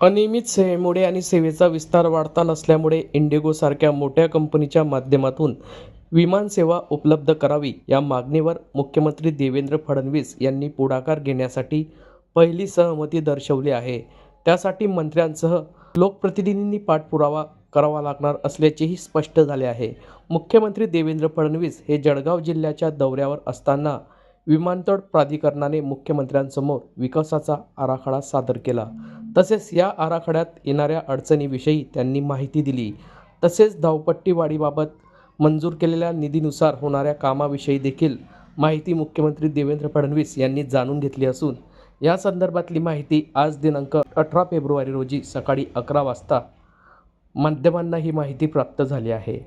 अनियमित सेवेमुळे आणि सेवेचा विस्तार वाढता नसल्यामुळे इंडिगोसारख्या मोठ्या कंपनीच्या माध्यमातून विमानसेवा उपलब्ध करावी या मागणीवर मुख्यमंत्री देवेंद्र फडणवीस यांनी पुढाकार घेण्यासाठी पहिली सहमती दर्शवली आहे. त्यासाठी मंत्र्यांसह लोकप्रतिनिधींनी पाठपुरावा करावा लागणार असल्याचेही स्पष्ट झाले आहे. मुख्यमंत्री देवेंद्र फडणवीस हे जळगाव जिल्ह्याच्या दौऱ्यावर असताना विमानतळ प्राधिकरणाने मुख्यमंत्र्यांसमोर विकासाचा आराखडा सादर केला. तसेच या आराखड्यात येणाऱ्या अडचणीविषयी त्यांनी माहिती दिली. तसेच धावपट्टीवाढीबाबत मंजूर केलेल्या निधीनुसार होणाऱ्या कामाविषयी देखील माहिती मुख्यमंत्री देवेंद्र फडणवीस यांनी जाणून घेतली असून या संदर्भातली माहिती आज दिनांक अठरा फेब्रुवारी रोजी सकाळी अकरा वाजता माध्यमांना ही माहिती प्राप्त झाली आहे.